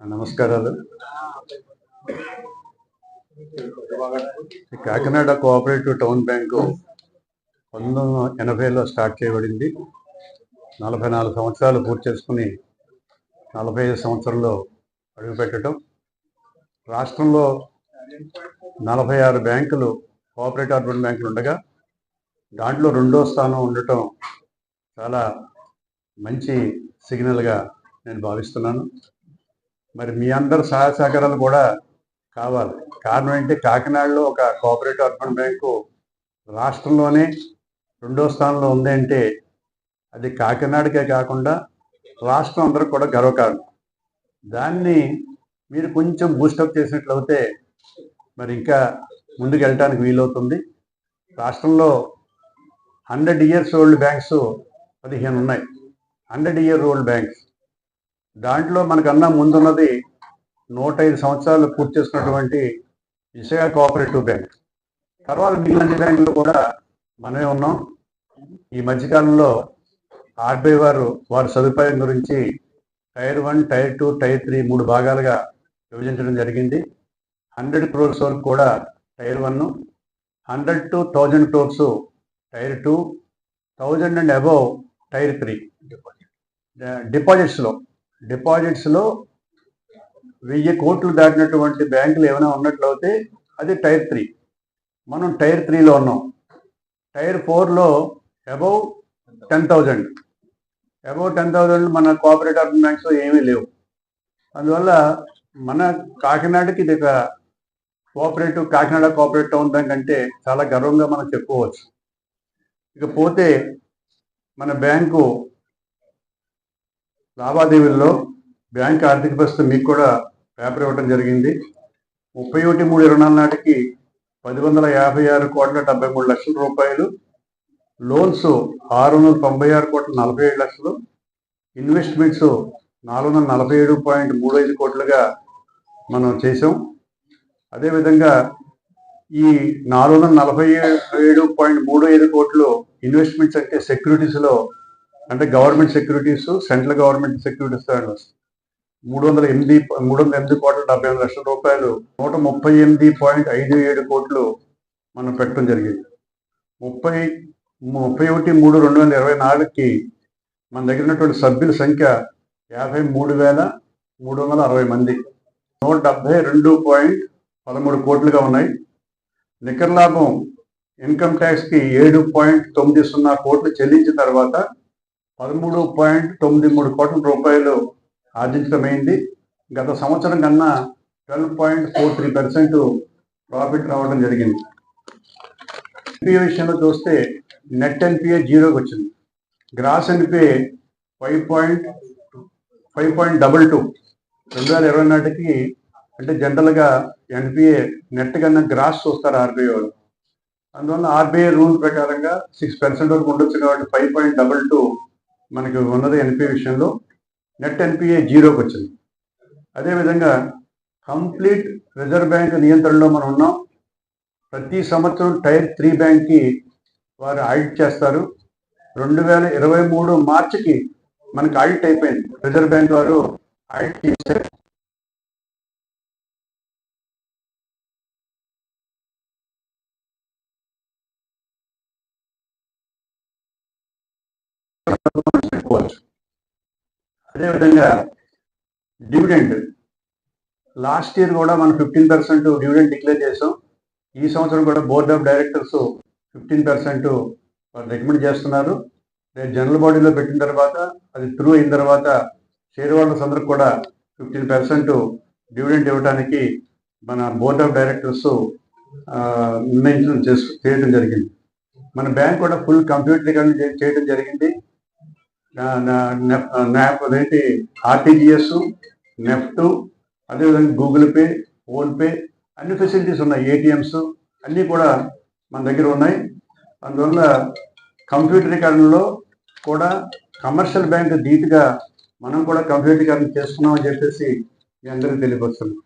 నమస్కారాలు. Kakinada cooperative town bank పంతొమ్మిది వందల ఎనభైలో స్టార్ట్ చేయబడింది. నలభై నాలుగు సంవత్సరాలు పూర్తి చేసుకుని నలభై ఐదు సంవత్సరంలో అడుగుపెట్టడం రాష్ట్రంలో నలభై ఆరు బ్యాంకులు కోఆపరేటివ్ అర్బన్ బ్యాంకులు ఉండగా దాంట్లో రెండో స్థానం ఉండటం చాలా మంచి సిగ్నల్గా నేను భావిస్తున్నాను. మరి మీ అందరి సహాయ సహకారాలు కూడా కావాలి. కారణం ఏంటి? కాకినాడలో ఒక కోఆపరేటివ్ అర్బన్ బ్యాంకు రాష్ట్రంలోనే రెండో స్థానంలో ఉంది అంటే అది కాకినాడకే కాకుండా రాష్ట్రం అందరికి కూడా గర్వకారణం. దాన్ని మీరు కొంచెం బూస్టప్ చేసినట్లయితే మరి ఇంకా ముందుకు వెళ్ళటానికి వీలవుతుంది. రాష్ట్రంలో హండ్రెడ్ ఇయర్స్ ఓల్డ్ బ్యాంక్స్ పదిహేను ఉన్నాయి. హండ్రెడ్ ఇయర్ ఓల్డ్ బ్యాంక్స్ దాంట్లో మనకన్నా ముందున్నది నూట ఐదు సంవత్సరాలు పూర్తి చేసుకున్నటువంటి విశాఖ కోఆపరేటివ్ బ్యాంక్. తర్వాత మిగిలిన బ్యాంకులు కూడా మనమే ఉన్నాం. ఈ మధ్యకాలంలో ఆర్బీఐ వారు వారి సదుపాయం గురించి tier one tier two tier three మూడు భాగాలుగా విభజించడం జరిగింది. హండ్రెడ్ క్రోర్స్ వరకు కూడా tier one hundred to thousand crores tier two thousand and above tier three. డిపాజిట్స్లో డిపాజిట్స్లో వెయ్యి కోట్లు దాటినటువంటి బ్యాంకులు ఏమైనా ఉన్నట్లయితే అది టైర్ త్రీ. మనం టైర్ త్రీలో ఉన్నాం. టైర్ ఫోర్లో above ten thousand above ten thousand మన కోఆపరేటివ్ బ్యాంక్స్లో ఏమీ లేవు. అందువల్ల మన కాకినాడకి ఇది ఒక cooperative Kakinada cooperative town bank అంటే చాలా గర్వంగా మనం చెప్పుకోవచ్చు. ఇకపోతే మన బ్యాంకు లావాదేవీల్లో బ్యాంక్ ఆర్థిక పరిస్థితి మీకు కూడా పేపర్ ఇవ్వడం జరిగింది. ముప్పై ఒకటి మూడు ఇరవై నాలుగు నాటికి పది వందల యాభై ఆరు కోట్ల డెబ్బై మూడు లక్షల రూపాయలు. లోన్స్ ఆరు వందల తొంభై ఆరు కోట్ల నలభై ఏడు లక్షలు. ఇన్వెస్ట్మెంట్స్ నాలుగు వందల నలభై ఏడు పాయింట్ మూడు ఐదు కోట్లుగా మనం చేసాం అదేవిధంగా ఈ నాలుగు వందల నలభై ఏడు పాయింట్ మూడు ఐదు కోట్లు ఇన్వెస్ట్మెంట్స్ అంటే సెక్యూరిటీస్లో అంటే government securities central government securities మూడు వందల ఎనిమిది మూడు వందల ఎనిమిది కోట్ల డెబ్బై ఎనిమిది లక్షల రూపాయలు నూట ముప్పై ఎనిమిది పాయింట్ ఐదు ఏడు కోట్లు మనం పెట్టడం జరిగింది. ముప్పై ముప్పై ఒకటి మూడు రెండు వేల ఇరవై నాలుగుకి మన దగ్గర ఉన్నటువంటి సభ్యుల సంఖ్య యాభై మూడు వేల మూడు వందల అరవై మంది. నూట డెబ్బై రెండు పాయింట్ పదమూడు కోట్లుగా ఉన్నాయి. నికర లాభం ఇన్కమ్ ట్యాక్స్కి ఏడు పాయింట్ తొమ్మిది సున్నా కోట్లు చెల్లించిన తర్వాత పదమూడు పాయింట్ తొమ్మిది మూడు కోట్ల రూపాయలు ఆర్జించడమైంది గత సంవత్సరం కన్నా twelve point four three percent profit రావడం జరిగింది. ఎన్పిఏ విషయంలో చూస్తే నెట్ ఎన్పిఏ జీరోకి వచ్చింది. Gross NPA five point five point double two. రెండు వేల ఇరవై నాటికి అంటే జనరల్గా ఎన్పిఏ నెట్ కన్నా గ్రాస్ చూస్తారు ఆర్బీఐ వాళ్ళు. అందువల్ల ఆర్బీఐ రూల్ ప్రకారంగా సిక్స్ పర్సెంట్ వరకు ఉండొచ్చు కాబట్టి ఫైవ్ పాయింట్ డబల్ టూ మనకి ఉన్నది ఎన్పిఏ విషయంలో నెట్ ఎన్పిఏ జీరోకి వచ్చింది. అదేవిధంగా కంప్లీట్ రిజర్వ్ బ్యాంక్ నియంత్రణలో మనం ఉన్నాం. ప్రతి సంవత్సరం టైర్ త్రీ బ్యాంక్కి వారు ఆడిట్ చేస్తారు. రెండు వేల ఇరవై మూడు మార్చికి మనకి ఆడిట్ అయిపోయింది. రిజర్వ్ బ్యాంక్ వారు ఆడిట్ చేశారు చెప్పుకోవచ్చు అదేవిధంగా డివిడెండ్. లాస్ట్ ఇయర్ కూడా మనం ఫిఫ్టీన్ పర్సెంట్ డివిడెండ్ డిక్లేర్ చేసాం ఈ సంవత్సరం కూడా board of directors fifteen percent recommend చేస్తున్నారు. రేపు జనరల్ బాడీలో పెట్టిన తర్వాత అది త్రూ అయిన తర్వాత షేర్ హోల్డర్స్ అందరికి కూడా ఫిఫ్టీన్ పర్సెంట్ డివిడెండ్ ఇవ్వడానికి మన బోర్డ్ ఆఫ్ డైరెక్టర్స్ నిర్ణయించడం చేయడం జరిగింది. మన బ్యాంక్ కూడా ఫుల్ కంప్యూటరీకరణ చేయడం జరిగింది. నాప్ అదేంటి ఆర్టీజీఎస్ నెఫ్ట్ అదేవిధంగా గూగుల్ పే ఫోన్పే అన్ని ఫెసిలిటీస్ ఉన్నాయి. ఏటీఎంస్ అన్నీ కూడా మన దగ్గర ఉన్నాయి. అందువల్ల కంప్యూటరీకరణలో కూడా కమర్షియల్ బ్యాంక్ ధీటుగా మనం కూడా కంప్యూటరీకరణ చేస్తున్నామని చెప్పేసి మీ అందరికీ తెలియపరుస్తున్నాం.